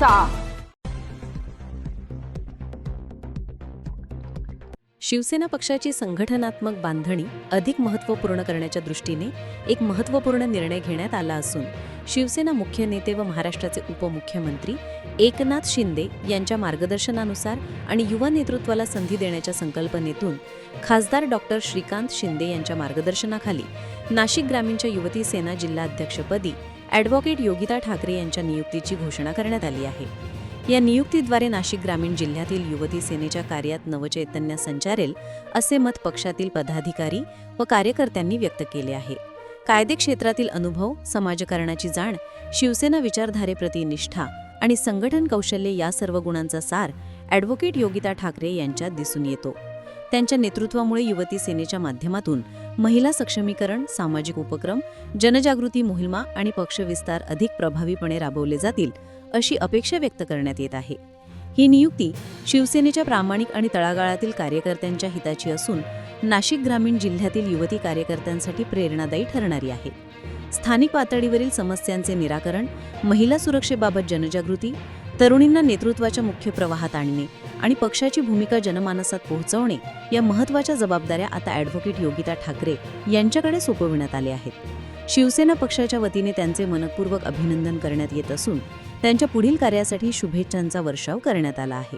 घ्यायचा शिवसेना पक्षाची संघटनात्मक बांधणी अधिक महत्त्वपूर्ण करण्याच्या दृष्टीने एक महत्त्वपूर्ण निर्णय घेण्यात आला असून शिवसेना मुख्य नेते व महाराष्ट्राचे उपमुख्यमंत्री एकनाथ शिंदे यांच्या मार्गदर्शनानुसार आणि युवा नेतृत्वाला संधी देण्याच्या संकल्पनेतून खासदार डॉक्टर श्रीकांत शिंदे यांच्या मार्गदर्शनाखाली नाशिक ग्रामीणच्या युवती सेना जिल्हाध्यक्षपदी ॲडव्होकेट योगिता ठाकरे यांच्या नियुक्तीची घोषणा करण्यात आली आहे. या नियुक्तीद्वारे नाशिक ग्रामीण जिल्ह्यातील युवती सेनेच्या कार्यात नवचैतन्य संचारेल असे मत पक्षातील पदाधिकारी व कार्यकर्त्यांनी व्यक्त केले आहे. कायदे क्षेत्रातील अनुभव समाजकारणाची जाण शिवसेना विचारधारेप्रती निष्ठा आणि संघटन कौशल्य या सर्व गुणांचा सार ॲडव्होकेट योगिता ठाकरे यांच्यात दिसून येतो. त्यांच्या नेतृत्वामुळे युवती सेनेच्या माध्यमातून महिला सक्षमीकरण सामाजिक उपक्रम जनजागृती मोहिमा आणि पक्षविस्तार अधिक प्रभावीपणे राबवले जातील अशी अपेक्षा व्यक्त करण्यात येत आहे. ही नियुक्ती शिवसेनेच्या प्रामाणिक आणि तळागाळातील कार्यकर्त्यांच्या हिताची असून नाशिक ग्रामीण जिल्ह्यातील युवती कार्यकर्त्यांसाठी प्रेरणादायी ठरणारी आहे. स्थानिक पातळीवरील समस्यांचे निराकरण महिला सुरक्षेबाबत जनजागृती तरुणींना नेतृत्वाच्या मुख्य प्रवाहात आणणे आणि पक्षाची भूमिका जनमानसात पोहोचवणे या महत्त्वाच्या जबाबदाऱ्या आता ॲडव्होकेट योगिता ठाकरे यांच्याकडे सोपविण्यात आल्या आहेत. शिवसेना पक्षाच्या वतीने त्यांचे मनपूर्वक अभिनंदन करण्यात येत असून त्यांच्या पुढील कार्यासाठी शुभेच्छांचा वर्षाव करण्यात आला आहे.